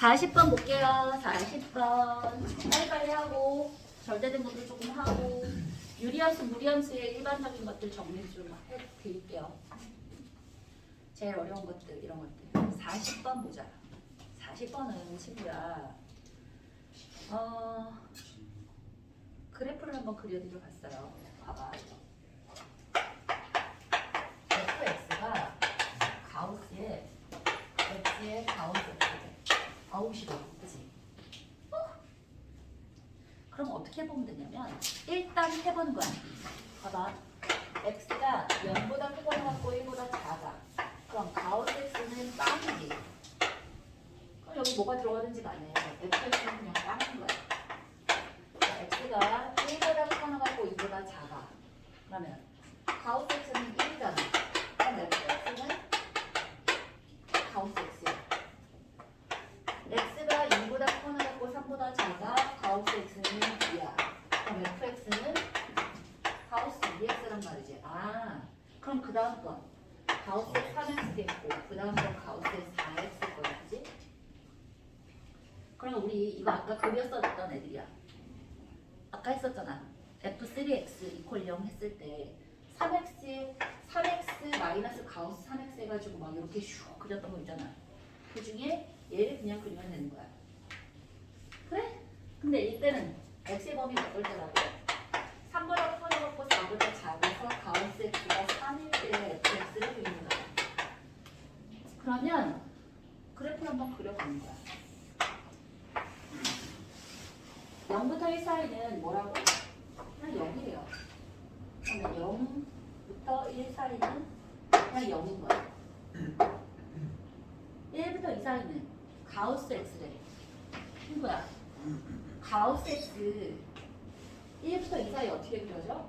40번 볼게요. 40번. 빨리빨리 하고, 절대된 것도 조금 하고, 유리함수, 무리함수의 일반적인 것들 정리 좀 해드릴게요. 제일 어려운 것들, 이런 것들. 40번 보자. 40번은 친구야. 어, 그래프를 한번 그려드려 봤어요. 봐봐. fx가 가우스의 x의 가우스. 아웃이고, 그지? 어? 그럼 어떻게 보면 되냐면 일단 해보는 거야. 봐봐. x가 0보다 크거나 같고 1보다 작아. 그럼 가우스 x는 빵이지. 그럼 여기 뭐가 들어가든지 간에 fx는 그냥 빵인 거야. x가 1보다 크거나 같고 2보다 작아. 그러면 가우스 x는 1이잖아. 그럼 fx는 가우스 x야. x가 2보다 크거나 같고 3보다 작아. 가우스 x는 2야. 그럼 fx는 가우스 2x란 말이지. 아, 그럼 그 다음 건 가우스 3x 있고 그 다음 건 가우스 4x 거야, 그지? 그럼 우리 그렸었던 애들이야. 아까 했었잖아. f3x 이퀄 0 했을 때 3x 3x 마이너스 가우스 3x 해가지고 막 이렇게 슉 그렸던 거 있잖아. 그 중에 얘를 그냥 그리면 되는 거야. 그래? 근데 이때는 x의 범위 몇 때라고? 3보다 커져갖고 4보다 작아서 가우스 x가 3일 때 fx를 그리는 거야. 그러면 그래프 한번 그려보는 거야. 0부터 1 사이는 뭐라고? 그냥 0이래요. 그러면 0부터 1 사이는 그냥 0인 거야. 1부터 2 사이는 가우스 x래. 친구야. 가우스 x 1부터 2 사이 어떻게 그려져?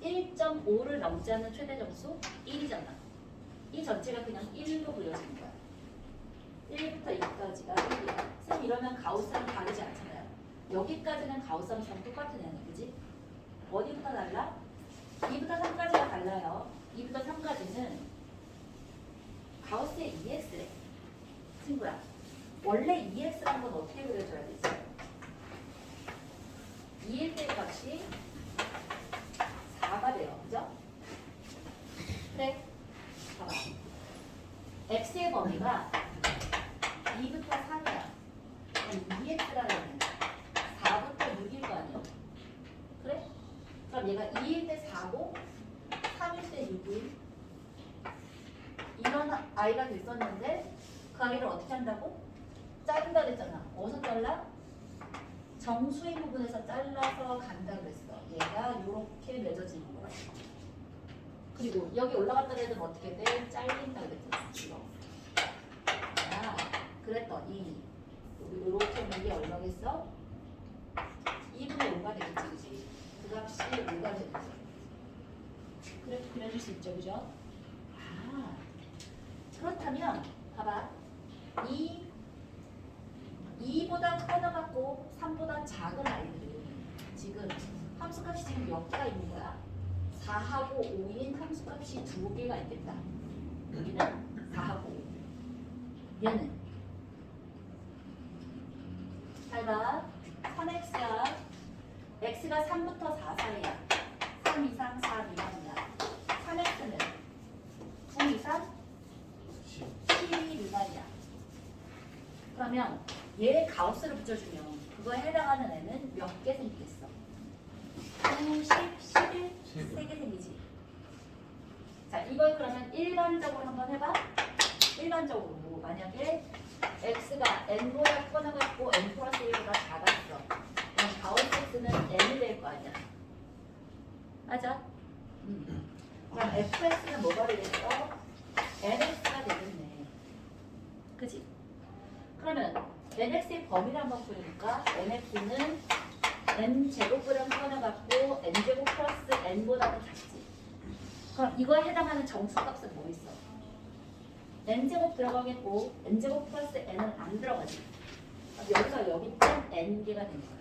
1.5를 넘지 않는 최대 점수 1이잖아. 이 전체가 그냥 1로 그려지는 거야. 1부터 2까지가 1이야. 쌤 이러면 가우스랑 다르지 않잖아요. 여기까지는 가우스랑 전 똑같은 애네, 그지? 어디부터 달라? 2부터 3까지가 달라요. 2부터 3까지는 가우스의 2x래. 친구야. 원래 2x란 건 어떻게 그려줘야 되지? 2일 때 값이 4가 돼요. 그죠? 그래. 봐봐. x의 범위가 2부터 3이야. 그럼 2x라는 애는 4부터 6일 거 아니야? 그래? 그럼 얘가 2일 때 4고 3일 때 6일 이런 아이가 됐었는데 그 아이를 어떻게 한다고? 자른다 그랬잖아. 어디서 잘라? 정수인 부분에서 잘라서 간다 그랬어. 얘가 이렇게 맺어지는 거야. 그리고 여기 올라갔다 애들은 어떻게 돼? 잘린다 그랬잖아. 아, 그랬더니 여기 이렇게 있는 게 얼마겠어? 2분의 5가 되겠지, 그지? 그 값이 5가 되겠지. 그래, 그려줄 수 있죠, 그죠? 아, 그렇다면, 봐봐. 2, 2보다 크거나 같고 3보다 작은 아이들은 지금 함수값이 지금 몇 개가 있는 거야? 4하고 5인 함수값이 두 개가 있겠다. 여기는 4하고 5. 얘는 잘 봐. 3x야. X가 3부터 4 사이야. 3 이상 4 미만이야. 3x는 9 이상 12 미만이야. 그러면 얘 가우스를 붙여주면 그거에 해당하는 애는 몇 개 생기겠어? 9, 10, 11, 3개 생기지. 자, 이걸 그러면 일반적으로 한번 해봐. 일반적으로 만약에 x가 n보다 같고 n 플러스 1보다 작았어. 그럼 가우스 x는 n이 될 거 아니야. 맞아? 음. 그럼 fx는 뭐가 되겠어? nx가 되겠네. 그지? 그러면 nx의 범위를 한번 보니까 nx는 n 크거나 같고 n 제곱 플러스 n보다 더 작지. 그럼 이거에 해당하는 정수값은 뭐 있어? n 제곱 들어가겠고 n 제곱 플러스 n은 안 들어가지. 여기서 여기쯤 n 개가 되는 거야.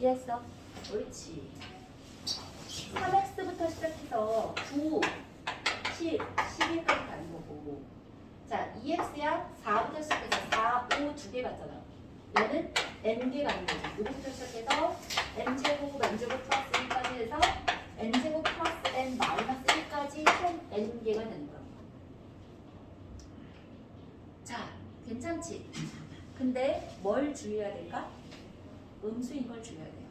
이해했어? 옳지. 3x부터 시작해서 9, 10, 11까지 가는 거고 자, EX야 4부터 시작해서 4, 5 두개 같잖아. 얘는 N개가 있는 거지. 누구부터 시작해서 N제곱, N제곱 플러스 1까지 해서 N제곱 플러스 N 마이너스 1까지 총 N개가 되는 거야. 자, 괜찮지? 근데 뭘 주의해야 될까? 음수인 걸 주의해야 돼요.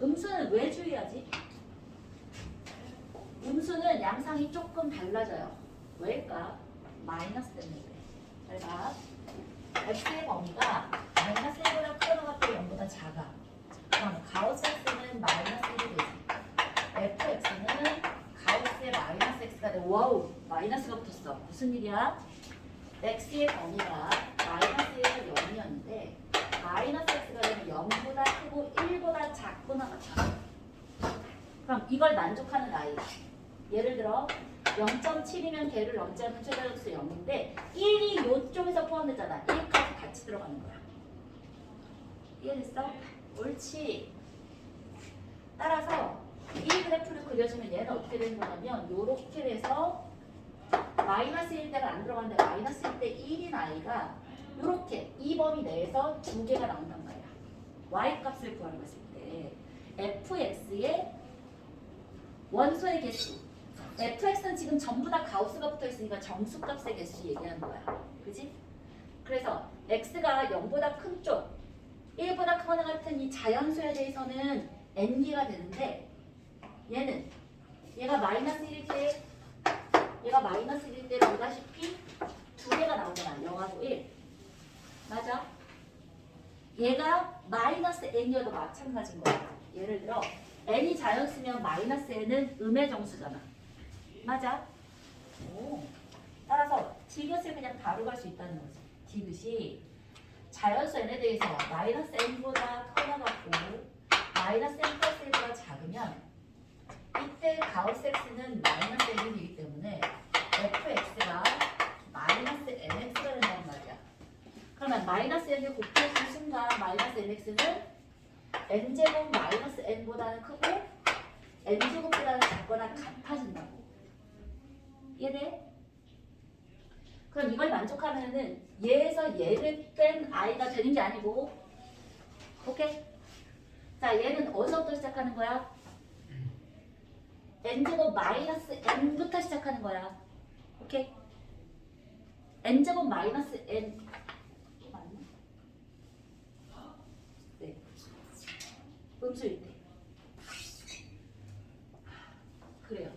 음수는 왜 주의하지? 음수는 양상이 조금 달라져요. 왜일까? 마이너스 때문에 그래. 잘 봐. x의 범위가 마이너스 1보다 크거나 같고 0보다 작아. 그럼 가우스 x는 마이너스 1이 되지. fx는 가우스의 마이너스 x가 돼. 와우! 마이너스가 붙었어. 무슨 일이야? x의 범위가 마이너스 1에서 0이었는데 마이너스 0보다 크고 1보다 작거나 같아. 그럼 이걸 만족하는 아이. 예를 들어 0.7이면 걔를 넘지 않는 최다역수 0인데 1이 요쪽에서 포함되잖아. 1까지 같이 들어가는 거야. 이해됐어? 옳지. 따라서 이 그래프를 그려주면 얘는 어떻게 되는 거냐면 요렇게 돼서 마이너스 1대가 안 들어가는데 마이너스 1대 1인 아이가 요렇게 이 범위 내에서 두 개가 말이야. Y 값을 구하는 것일 때 fx의 원소의 개수 fx는 지금 전부 다 가우스가 붙어 있으니까 정수 값의 개수 얘기하는 거야. 그지? 그래서 x가 0보다 큰 쪽, 1보다 크거나 같은 이 자연수에 대해서는 n개가 되는데 얘는 얘가 마이너스 1일 때 얘가 마이너스 1일 때 보다시피 두 개가 나오잖아. 0하고 1. 맞아? 얘가 마이너스 n이어도 마찬가지인 거야. 예를 들어 n이 자연수면 마이너스 n은 음의 정수잖아. 맞아? 오. 따라서 디귿을 그냥 바로 갈 수 있다는 거지. 디귿이 자연수 n에 대해서 마이너스 n보다 크거나 같고 마이너스 n 플러스 1보다 작으면 이때 가우스 x는 마이너스 n이 되기 때문에 fx가 마이너스 말이야. 그러면 마이너스 n을 곱해준 순간 마이너스 nx는 n제곱 마이너스 n보다는 크고 n제곱보다는 작거나 같아진다고. 이해돼? 그럼 이걸 만족하면은 얘에서 얘를 뺀 i가 되는 게 아니고 오케이? 자 얘는 어디서부터 시작하는 거야? n제곱 마이너스 n부터 시작하는 거야 오케이? n제곱 마이너스 n 맞나? 네 음수일 때 그래요.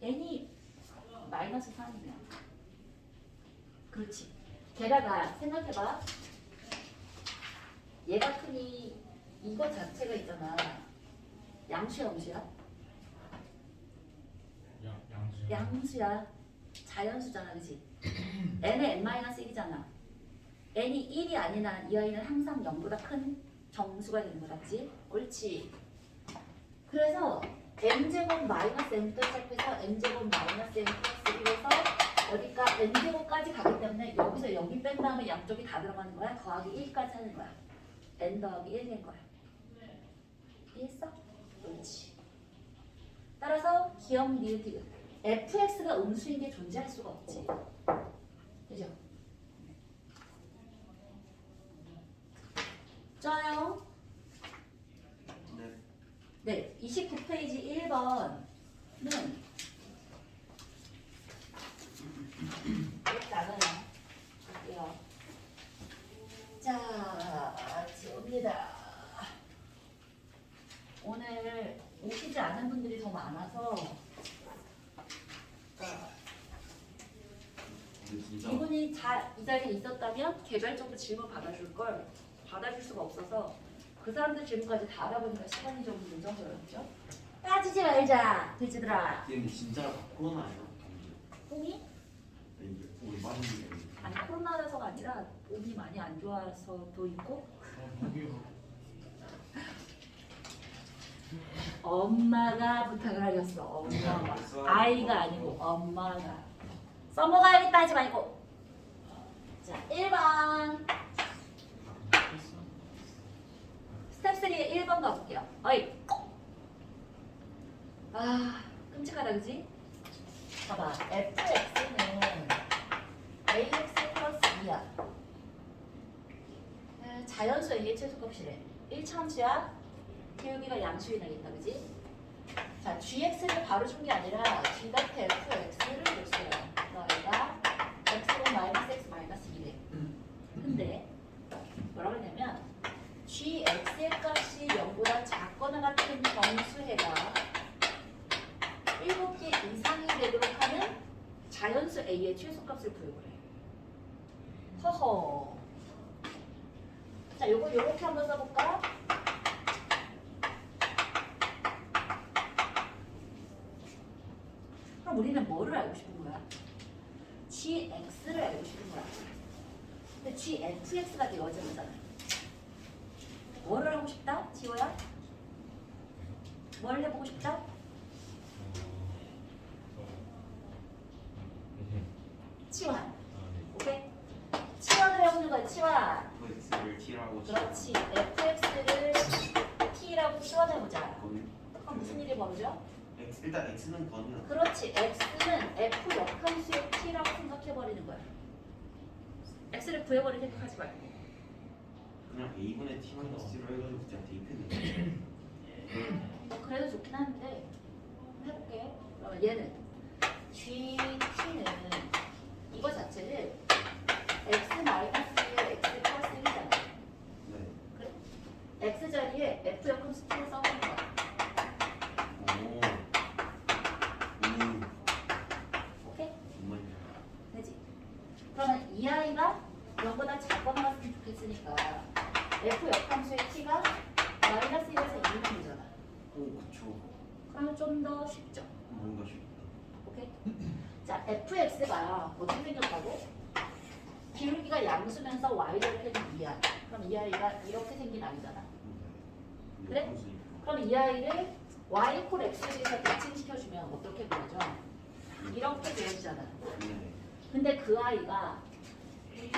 N이 마이너스 3이면 그렇지. 게다가 생각해봐. 얘가 크니 이거 자체가 있잖아. 양수야 음수야? 양 양수. 양수야. 자연수잖아 그지 n의 n-1이잖아 n이 1이 아닌 한 이 아이는 항상 0보다 큰 정수가 되는 거 같지? 옳지. 그래서 n제곱 마이너스 n부터 시작해서 n제곱 마이너스 n 플러스 1에서 어디까 n제곱까지 가기 때문에 여기서 여기 뺀 다음에 양쪽이 다 들어가는 거야? 더하기 1까지 하는 거야. N 더하기 1 된 거야. 이해했어? 옳지. 따라서 기억 니은 디귿 fx가 음수인 게 존재할 수가 없지. 그죠? 좋아요? 네. 네, 29페이지 1번은 이렇게 안 하나 볼게요. 자, 지웁니다. 오늘 오시지 않은 분들이 더 많아서. 근데 진짜. 이분이 자, 이 자리에 있었다면 개별적으로 질문 받아줄 걸 받아줄 수가 없어서 그 사람들 질문까지 다 알아보니까 시간이 좀 늦어서였죠. 따지지 말자, 돼지들아. 얘는 진짜 바꾸나요? 뽕이? 이게 우리 많은 게 아니 코로나라서가 아니라 몸이 많이 안 좋아서도 있고 엄마가 부탁을 하셨어. 엄마가 아이가 아니고 엄마가 써먹어야겠다 하지 말고. 자, 1번 스텝 3의 1번 가볼게요. 어이. 아, 끔찍하다 그지? 봐봐 fx는 ax 플러스 2야 자연수 a의 최소값이래 1차함수야 기울기가 양수이 나겠다 그지? 자 gx를 바로 준 게 아니라 g 덕트 fx를 줬어요 그러니까 x는 마이너스 x 마이너스 2래 근데 뭐라고 했냐면 gx의 값이 0보다 작거나 같은 정수해가 7개 이상이 되도록 하는 자연수 a의 최소값을 구해보래. 허허. 자, 요거 요렇게 한번 써볼까? 그럼 우리는 뭐를 알고 싶은 거야? gx를 알고 싶은 거야. 근데 gfx가 되게 어려우잖아. 뭐를 하고 싶다? 지호야? 뭘 해보고 싶다? 치환. 오케이? 치환을 해보는 거야, 치환. fx를 t라고 그렇지. fx를 t라고 치환해보자. 번 그럼 무슨 일이 벌어져? x 일단 x는 그렇지. x는 f 역함수의 t라고 생각해버리는 거야. x를 구해버릴 생각하지 말고. 그냥 a분의 t 마이너스 t로 해가지고 그냥 대입했네. 뭐 그래도 좋긴 한데 해볼게. 그러면 얘는 gt는 이거 자체를 x 마이너스 x 플러스 1이잖아. 네. x 자리에 f 역함수 t를 써보는 거야. 오. 오. 오케이? 정말. 되지? 그러면 이 아이가 0보다 작거나 같으면 좋겠으니까 f 역함수의 t가 마이너스 1에서 2는 거잖아. 오 그쵸. 그러면 좀 더 쉽죠? 뭔가 쉽다. 오케이? 자, fx가 어떻게 생겼다고? 기울기가 양수면서 y절편이 2야. 그럼 이 아이가 이렇게 생긴 아이잖아. 네. 그래? 그럼 이 아이를 y 콜 x에 대해서 대칭시켜주면 어떻게 보여져? 이렇게 보여지잖아. 네. 근데 그 아이가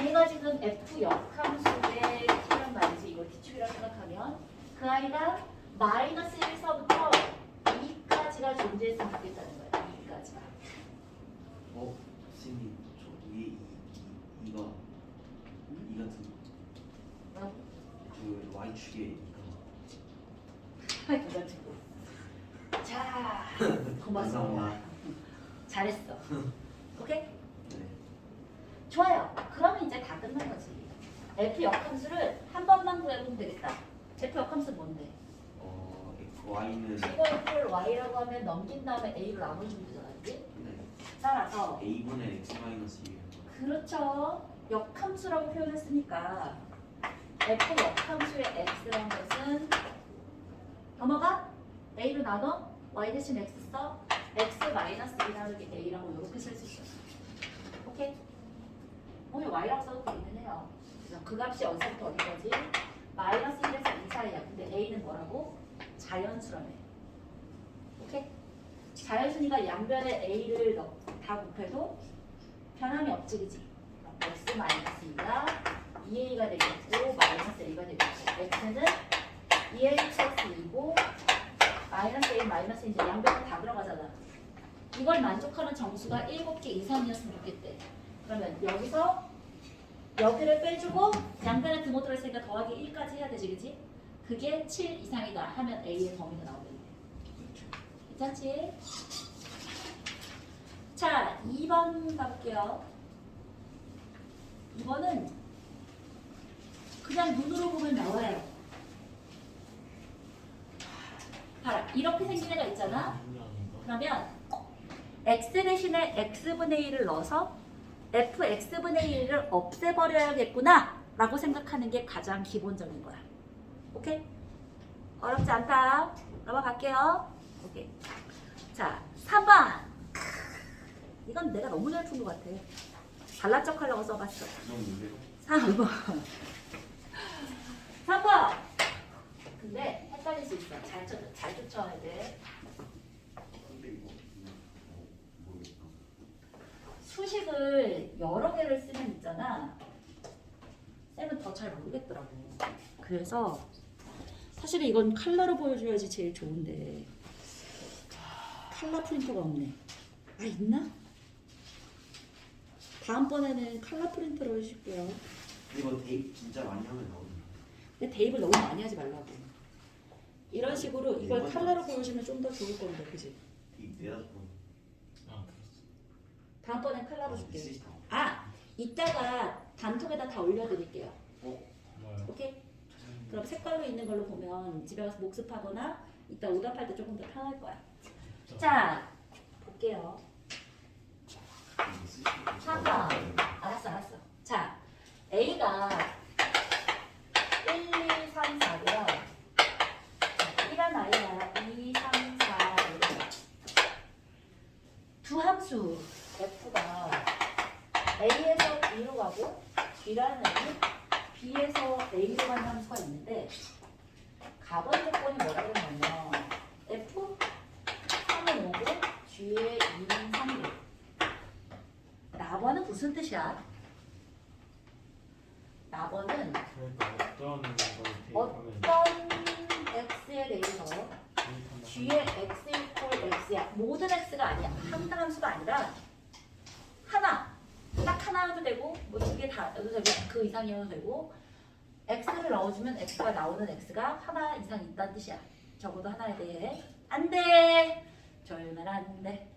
얘가 지금 f 역함수의 t란 말이지 이거 기출이라고 생각하면 그 아이가 마이너스 1서부터 2까지가 존재했으면 좋겠다는 거야. 2까지가. 어, 선생님, 저 위에 이, 이, 이가 이 같은 어? 그 y 축에 이가 아이 그가지고. 자, 고맙습니다. 감사합니다. 잘했어. 오케이? 네. 좋아요. 그러면 이제 다 끝난 거지. f 역함수를 한 번만 구해보면 되겠다. f 역함수 뭔데? Y는 f를 y라고 하면 넘긴 다음에 a로 나눠주면 되잖아. 그지? 네. 따라서 a분의 x 마이너스 2. 그렇죠. 역함수라고 표현했으니까 f 역함수의 x라는 것은 넘어가 a로 나눠 y 대신 x 써 x 마이너스 1하는 게 a라고 이렇게 쓸 수 있어. 오케이? 어, 이 y라고 써도 되기는 해요. 그래서 그 값이 어디서부터 어디까지? 마이너스 1에서 2 사이야. 근데 a는 뭐라고? 자연수라며. 오케이? 자연수니까 양변에 a를 넣, 다 곱해도 변함이 없지 그지? x 마이너스 2가 2a가 되겠고 마이너스 a가 되겠고 x는 2a 플러스 2고 마이너스 a 마이너스 이제 양변에 다 들어가잖아 이걸 만족하는 정수가 7개 이상이었으면 좋겠대 그러면 여기서 여기를 빼주고 양변에 등호 들어있으니까 더하기 1까지 해야 되지 그지? 그게 7 이상이다 하면 a의 범위가 나오겠네 괜찮지? 자, 2번 가볼게요. 2번은 그냥 눈으로 보면 나와요. 봐라, 이렇게 생긴 애가 있잖아. 그러면 x 대신에 x분의 1을 넣어서 fx분의 1을 없애버려야겠구나 라고 생각하는 게 가장 기본적인 거야. 오케이? 어렵지 않다. 넘어갈게요. 오케이. 자, 3번. 이건 내가 너무 잘 푼 것 같아. 발라 척 하려고 써봤어. 그런 문제로 3번. 3번. 근데 헷갈릴 수 있어. 잘, 쳐, 잘 쫓아와야 돼. 수식을 여러 개를 쓰면 있잖아. 쌤은 더 잘 모르겠더라고. 그래서 사실은 이건 칼라로 보여줘야지 제일 좋은데 칼라 프린터가 없네. 아 있나? 다음번에는 칼라 프린터로 해줄게요. 이거 데이 진짜 많이 하면 나오는데. 근데 대입을 너무 많이 하지 말라고. 이런 식으로 이걸 칼라로 보여주면 좀 더 좋을 건데, 그지? 이 네다섯 번. 아. 다음번엔 칼라로 줄게요. 시스템. 아, 이따가 단톡에다 다 올려드릴게요. 뭐요? 오케이? 그럼 색깔로 있는 걸로 보면 집에 가서 복습하거나 이따 오답할 때 조금 더 편할 거야. 자, 볼게요. 잠깐. 알았어, 알았어. 자, A가 1, 2, 3, 4고요. B란 아이가 2, 3, 4, 5. 두 함수 F가 A에서 B로 가고 B라는 B에서 A로 가는 함수가 있는데 가번 조건이 뭐라 그러냐면 F 3은 5고 G에 2는 3이래. 나번은 무슨 뜻이야? 나번은 그러니까 어떤 걸 대입하면 어떤 x에 대해서 g의 x 이퀄 x야. 모든 x가 아니야. 한 함수가 아니라 하나여도 되고 뭐 두 개 다 여도 되고 그 이상이어도 되고 x를 넣어주면 x가 나오는 x가 하나 이상 있다는 뜻이야. 적어도 하나에 대해 안 돼. 절만 안 돼.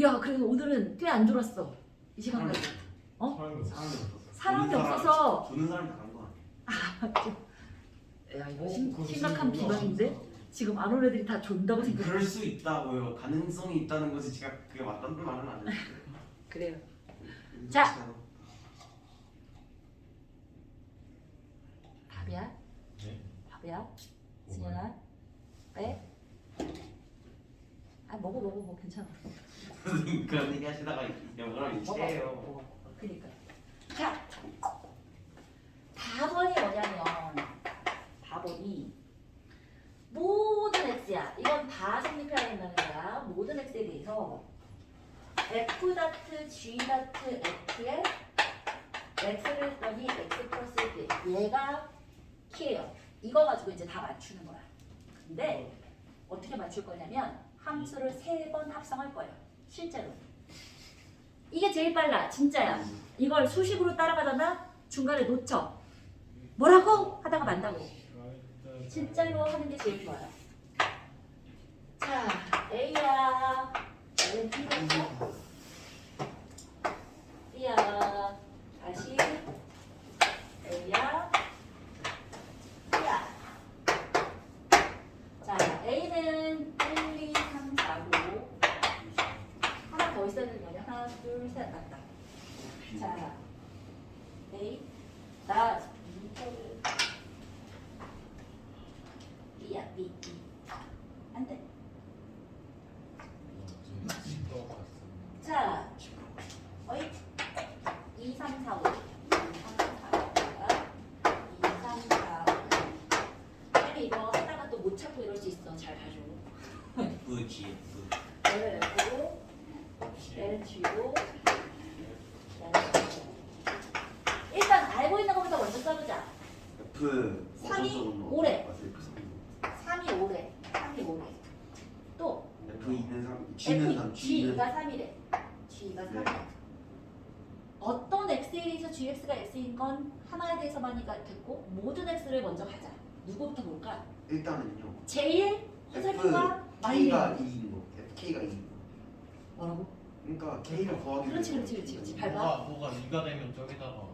야 그래도 오늘은 꽤 안 졸았어. 이 시간까지. 어? 사람이 없어. 사람이 없어서. 사람이 보는 사람이 간거 아니야? 야 이거 어, 심, 심각한 비방인데 지금 안온 애들이 다 존다고 생각해. 그럴 수 있다고요. 가능성이 있다는 것이 제가 그게 맞다는 말은 아니에요. 그래요. 자. 밥이야? 네. 밥이야? 승현아? 빼? 아 먹어 먹어 먹어 괜찮아. 그런 얘기 하시다가 영어랑 먹어. 일치해요. 먹어. 그러니까. 자, 답원이 뭐냐면 답원이 모든 x야. 이건 다 성립해야 된다는 거야. 모든 x에 대해서 f 다트 g 다트 f에 x를 했더니 x 플러스 1 얘가 키예요. 이거 가지고 이제 다 맞추는 거야. 근데 어떻게 맞출 거냐면 함수를 세 번 합성할 거예요. 실제로. 이게 제일 빨라. 진짜야. 이걸 수식으로 따라가다가 중간에 놓쳐. 뭐라고? 하다가 만다고. 진짜로 하는 게 제일 좋아요. 자, A야. 얘는 B겠죠? B야. 다시 A야. B야. 자, A는 1, 2, 3, 4고 하나 더 있어야 되는 거냐? 하나, 둘, 셋, 맞다. 자, A. 나 이거를 B야, B, B. 안 돼. 자, 어이. 2, 3, 4, 5. 2, 3, 4, 5. 2, 3, 4, 5. 빨리 이거 하다가 또 못 찾고 이럴 수 있어. 잘 봐줘. F G F. 얘를 F고, 얘를 G고, 얘를 G고. 일단 알고 있는 것부터 먼저 써보자. F 삼이 어쩌저쩌는 오래. 맞아요. F 3. 3이 5래. 3이 5래. 또 F 2는 3, G는 3, F, G는 G가 3이래. G가 3이야. 어떤 x에 대해서 gx가 x인 건 하나에 대해서만이 됐고 모든 x를 먼저 가자. 누구부터 볼까? 일단은요. 제일 화살표가 K가 되는 2인 거. K가 2인 거. 뭐라고? 그러니까 K를 더하기 그렇지, 그렇지, 그렇지, 그렇지. 뭐가 뭐가 2가 되면 저기다가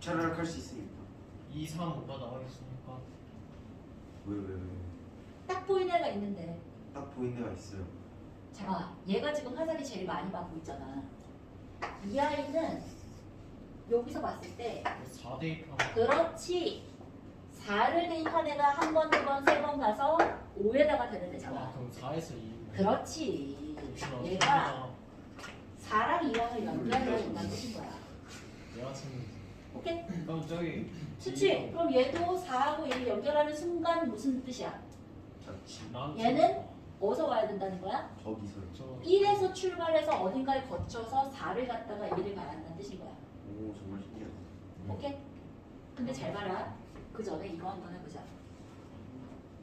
차라리 할수 있으니까. 2, 3, 5가 나와있으니까 왜 왜 왜? 딱 보이는 애가 있는데 딱 보이는 데가 있어요. 자 얘가 지금 화살이 제일 많이 받고 있잖아. 이 아이는 여기서 봤을 때 4 대입하면 그렇지 4를 대입한 애가 한 번, 두 번, 세 번 가서 5에다가 되는 아, 애잖아. 그럼 4에서 2 그렇지. 얘가 4랑 2랑을 연결해야 된다는 뜻인 거야. 내가 쓰는 오케이? 그럼 저기 그치? 그럼 얘도 4하고 얘를 연결하는 순간 무슨 뜻이야? 얘는 어디서 와야 된다는 거야? 저기서요. 저 1에서 출발해서 어딘가에 거쳐서 4를 갔다가 1을 가야 한다는 뜻인 거야. 오 정말 신기하다. 오케이? 근데 잘 봐라. 그 전에 이거 한번 해보자.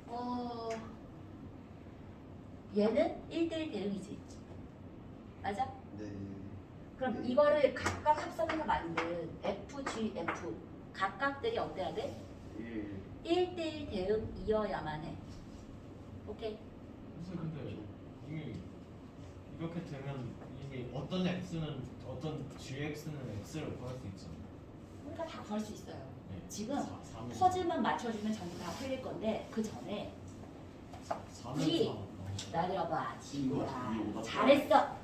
어... 얘는 1대1 대응이지. 맞아? 네. 그럼 네. 이거를 각각 합성해서 만든 F, G, F 각각들이 어때야 돼? 1 1대1 대응이어야만 해. 오케이? 선생님 근데 이미 이렇게 되면 이미 어떤 x는 어떤 gx는 x를 구할 수 있잖아. 우리가 다 구할 수 있어요. 네. 지금 사- 사면 퍼즐만 맞춰주면 전부 다 풀릴 건데 그 전에 사. 기다려봐 친구야 이거 오답 잘했어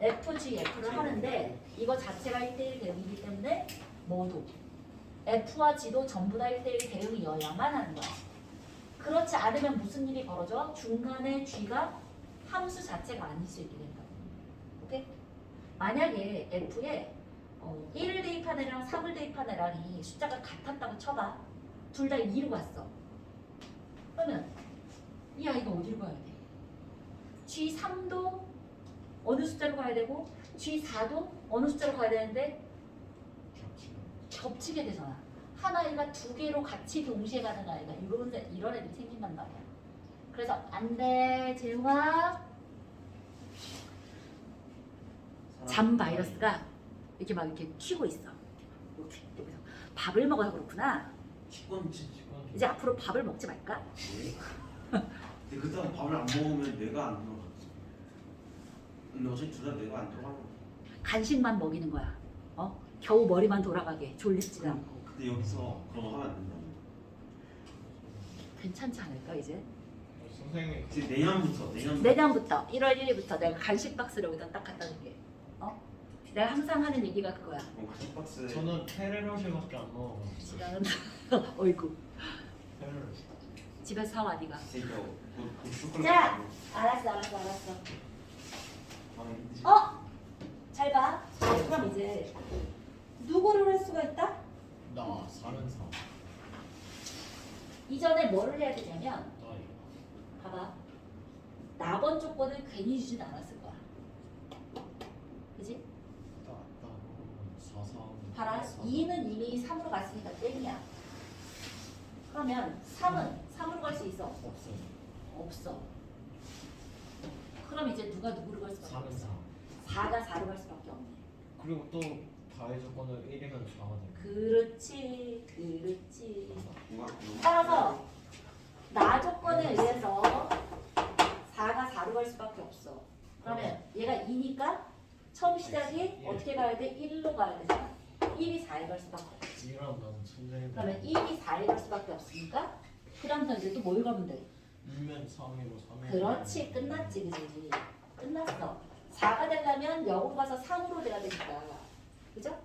F, G, F를 하는데 이거 자체가 1대1 대응이기 때문에 모두 F와 G도 전부 다 1대1 대응이어야만 하는 거야 그렇지 않으면 무슨 일이 벌어져? 중간에 G가 함수 자체가 아닐 수 있게 된다 오케이? 만약에 F에 어, 1을 대입한 애랑 3을 대입한 애랑 이 숫자가 같았다고 쳐봐 둘 다 2로 갔어 그러면 이 아이가 어디로 가야 돼? G3도 어느 숫자로 가야 되고 G4도 어느 숫자로 가야 되는데. 겹치게 되잖아. 한 아이가 두 개로 같이 동시에 가는 아이가 이런 애- 이런 애들이 생긴단 말이야. 그래서 안 돼 재웅아 잠 바이러스가 이렇게 막 이렇게 튀고 있어. 이렇게 여기서 밥을 먹어서 그렇구나. 치권지 직관. 이제 앞으로 밥을 먹지 말까? 왜? 근데 그다음 밥을 안 먹으면 뇌가 안 들어가. 근데 어차피 둘다 뇌가 안 들어가는 거. 간식만 먹이는 거야. 어? 겨우 머리만 돌아가게 졸립지 않고. 근데 여기서 그런 거 하면 안 된다. 괜찮지 않을까 이제? 선생님이 이제 내년부터 내년 내년부터 1월 1일부터 내가 간식 박스를 여기다 딱 갖다 줄게. 어? 내가 항상 하는 얘기가 그거야. 어, 카톡박스 저는 페레로시밖에 안 먹어. 지금 어이구 페레로시. 집에서 사와 네가. 제가 곧 슈크림 자! 알았어 알았어 알았어. 아, 어? 잘 봐. 자, 그럼 이제 누구를 할 수가 있다? 나 사는 사. 이전에 뭐를 해야 되냐면 나 이거. 봐봐. 나번 조건을 괜히 주진 않았을 거야. 그지? 나, 나 사사. 봐라. 2는 이미 3으로 갔으니까 땡이야. 그러면 3은 3으로 갈 수 있어? 없어요. 없어. 그럼 이제 누가 누구를 갈 수밖에 없어? 사. 4가 4로 갈 수밖에 없네. 그리고 또 다의 조건을 1이면 4가 돼. 그렇지, 그렇지. 따라서 나 조건에 의해서 4가 4로 갈 수밖에 없어. 그러면 얘가 2니까 처음 시작이 예. 어떻게 가야 돼? 1로 가야 되잖아. 1이 4에 갈 수밖에 없어. 이랑 나는 천재인데. 그러면 1이 4에 갈 수밖에 없으니까 그 다음부터 이제 또 뭘 가면 돼? 2면 3이고 3이면 그렇지, 끝났지, 그지? 끝났어. 4가 되려면 0으로 가서 3으로 돼야 되니까. 그죠?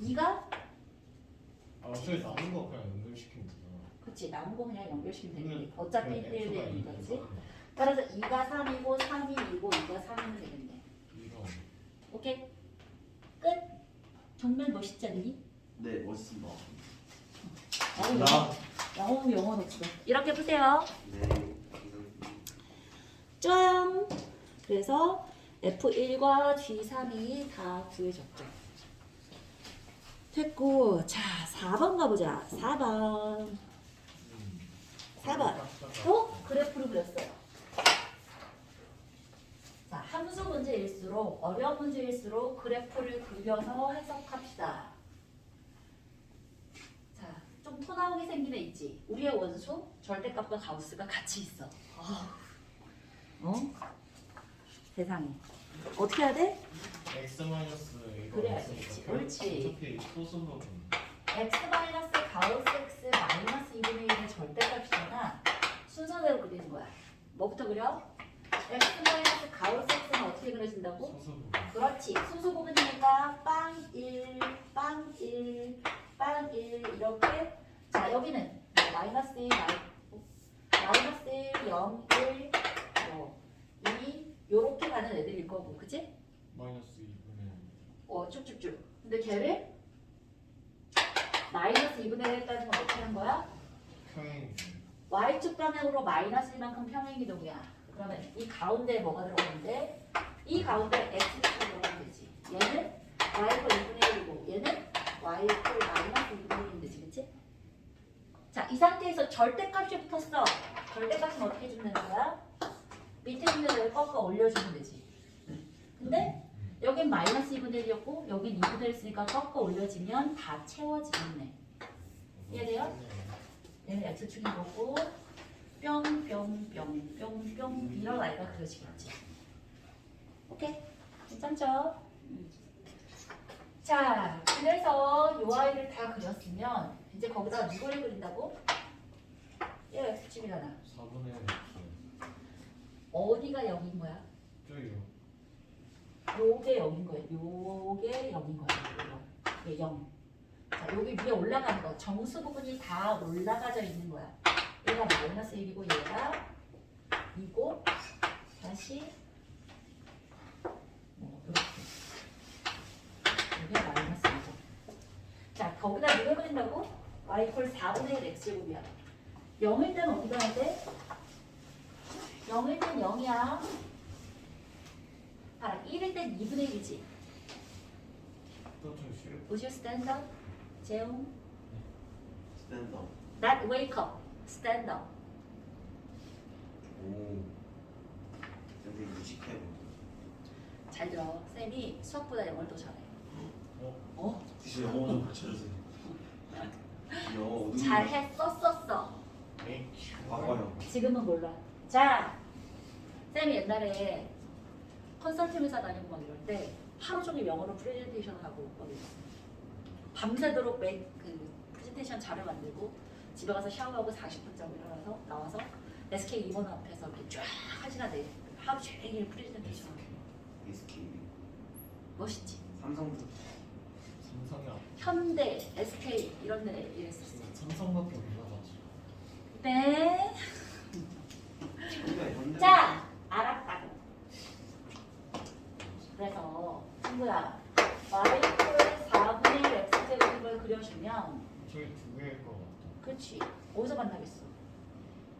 2가 아, 어차피 남은 거 그냥 연결시키면 되잖아. 그치 남은 거 그냥 연결시키면 되는데 그러면 어차피 그냥 1대1 F가 되니까 이거 그치? 있잖아. 따라서 2가 3이고 3이 2고 2가 3이면 되겠네. 이런. 오케이? 끝? 정말 멋있지 않니? 네 멋있습니다. 나는 나- 영어, 영어 영어 없어. 이렇게 보세요. 네. 감사합니다. 짠! 그래서 F1과 G3이 다 구해졌죠. 됐고, 자, 4번 가보자. 4번. 음. 4번. 또 그래프를 그렸어요. 자, 함수 문제일수록 어려운 문제일수록 그래프를 그려서 해석합시다. 자, 좀 토 나오게 생긴 애 있지. 우리의 원수 절대값과 가우스가 같이 있어. 어? 어? 세상에. 어떻게 해야 돼? x 마이너스 이거 그래, 있으니까 그렇지, 결국 옳지. 어차피 소수 x 마이너스 가우스 x 마이너스 2분의 1의 절대값이잖아. 순서대로 그리는 거야. 뭐부터 그려? x 마이너스 가우스 x는 어떻게 그려진다고? 소수. 그렇지. 수수 부분이니까 빵 1, 빵 1, 빵 1 이렇게. 자 여기는 뭐 마이너스 1, 마이, 마이너스 1, 0, 1, 뭐 2, 요렇게 가는 애들일 거고, 그치? 마이너스 2 어 쭉쭉쭉. 근데 걔를 마이너스 2분의 1 했다는 건 어떻게 한 거야? 평행. y축 방향으로 마이너스 1만큼 평행 이동이야. 그러면 이 가운데에 뭐가 들어가는데 이 가운데 x축이 들어가면 되지. 얘는 y꼴 2분의 1이고 얘는 y꼴 마이너스 2분의 1이면 되지. 그치? 자, 이 상태에서 절대값이 붙었어. 절대값은 어떻게 준다는 거야? 밑에 있는 데를 꺾어 올려주면 되지. 근데 여긴 마이너스 2분의 1이었고 여긴 2분의 1 있으니까 꺾어 올려지면 다 채워지겠네. 이해돼요? 얘는 x축인 거고 뿅뿅뿅뿅뿅 이런 아이가 그려지겠지. 오케이. 괜찮죠? 자, 그래서 요 아이를 다 그렸으면 이제 거기다 누구를 그린다고? 얘가 x축이잖아. 4분의 1 x 어디가 0인 거야? 쪼이요 요게 0인 거야. 요게 0인 거야. 이거. 얘 0. 자, 여기 위에 올라가는 거. 정수 부분이 다 올라가져 있는 거야. 얘가 마이너스 1이고 얘가 2고 다시 뭐. 이게 마이너스 2고. 자, 거기다 누가 그린다고? y 이퀄 4분의 1 x제곱이야. 0일 때는 어디 가야 돼? 0일 땐 0이야. 봐라, 1일 땐 2분의 1이지. 또좀 쉬울 Would you stand up? 재웅? 스탠더. Not wake up. Stand up. 오. 근데 무식해. 잘 들어. 쌤이 수학보다 영어를 더 잘해. 어? 어? 디시 영어 좀 가르쳐주세요. 영어 어디? 잘했었었어. 에이 봐봐요. 지금은 몰라. 자, 쌤이 옛날에 컨설팅 회사 다니고 막 이럴 때 하루 종일 영어로 프레젠테이션 하고 막 이랬어. 밤새도록 매, 그 프레젠테이션 자료 만들고 집에 가서 샤워하고 40분 자고 일어나서 나와서 SK 임원 앞에서 이렇게 쫙 하시나 내 하루 종일 프레젠테이션 하고 SK. 멋있지. 삼성도. 삼성이 아 현대, SK 이런 데 일했었어. 삼성밖에 몰라가지고 네. 자, 알았다고. 그래서 친구야, y를 4분의 1 x제곱을 그려주면 저희 두 개일 것 같아 그렇지. 어디서 만나겠어?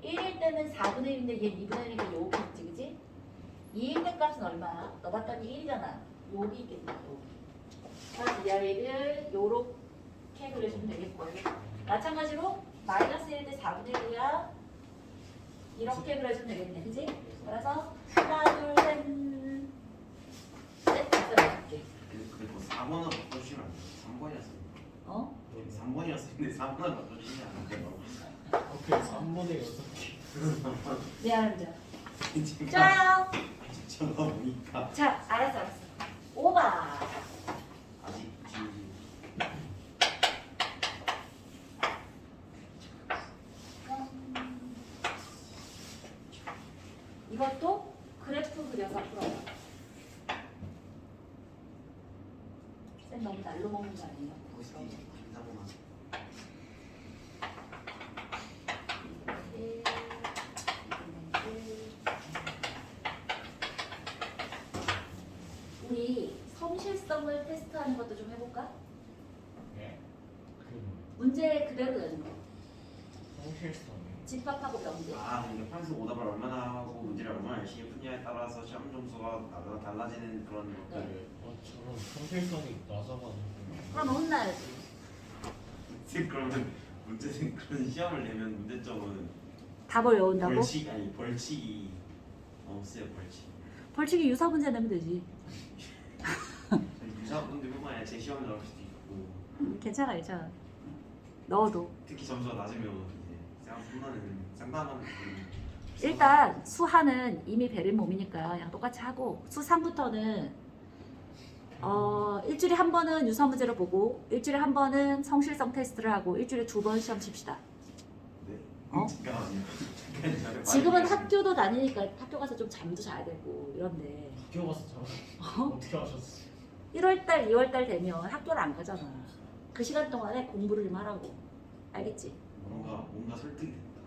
1일 때는 4분의 1인데 얘 2분의 1이니까 여기 있지, 그지? 2일 때 값은 얼마야? 너 봤더니 1이잖아. 여기 있겠네, 여기. 그래서 이 아이를 요렇게 그려주면 되겠고 마찬가지로 마이너스 1일 때 4분의 1이야. 이렇게 그려주면 되겠네, 그지? 그래서 하나, 둘, 셋, 셋, 다섯, 여섯 개. 그리고 4번으로 바꿔주시면 안 돼요. 3번이었어요. 어? 3번이었는데 4번으로 바꿔주시면 안 돼요. 오케이 3분의 6개 미안합니다. 제가 좋아요. 저거 보니까 자, 알았어, 알았어. 오바. 아직 지금 이것도 그래프 그려서 풀어요. 쌤 너무 날로 먹는 거 아니에요? 우리 성실성을 테스트하는 것도 좀 해볼까? 네? 그 문제 그대로 내는 거. 성실성이 집합하고 명제. 아, 이게 판수 오답을 얼마나 하고 문제를 얼마나 열심히 푸냐에 따라서 시험 점수가 다- 달라지는 그런 것들. 어 저는 성실성이 낮아가지고 그럼 혼나야지. 쌤 그러면 문제는 그런 시험을 내면 문제점은 답을 외운다고? 벌칙 아니 벌칙이 세요 벌칙. 벌칙이 유사 문제 내면 되지. 유사분들뿐만 아니라 제 시험에 나올 수도 있고 음, 괜찮아, 괜찮아. 넣어도. 특히 점수가 낮으면 이제 상담하는 상담하는 그 일단 수하는 이미 배린 몸이니까 그냥 똑같이 하고 수 3부터는 어 일주일에 한 번은 유사 문제를 보고 일주일에 한 번은 성실성 테스트를 하고 일주일에 두 번 시험 칩시다. 네. 어? 지금은 학교도 다니니까 학교 가서 좀 잠도 자야 되고 이런데 학교 가서 잘 어? 어떻게 하셨어? 1월달, 2월달 되면 학교를 안 가잖아. 그 시간 동안에 공부를 좀 하라고. 알겠지? 뭔가 뭔가 설득이 된다.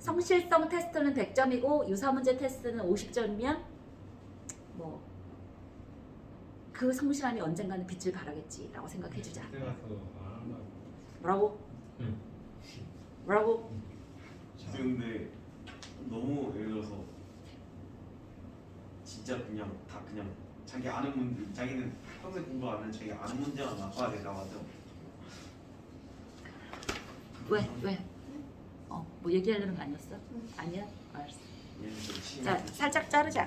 성실성 테스트는 100점이고 유사 문제 테스트는 50점이면 뭐 그 성실함이 언젠가는 빛을 발하겠지라고 생각해 주자. 뭐라고? 응. 뭐라고? 근데 너무 예를 들어서 진짜 그냥 다 그냥 자기 아는 문제 자기는 평소에 공부 안 하는 자기 아는 문제만 나와야 될까 맞죠? 왜? 왜? 어, 뭐 얘기하려는 거 아니었어? 아니야? 알았어. 얘는 좀 자, 살짝 자르자.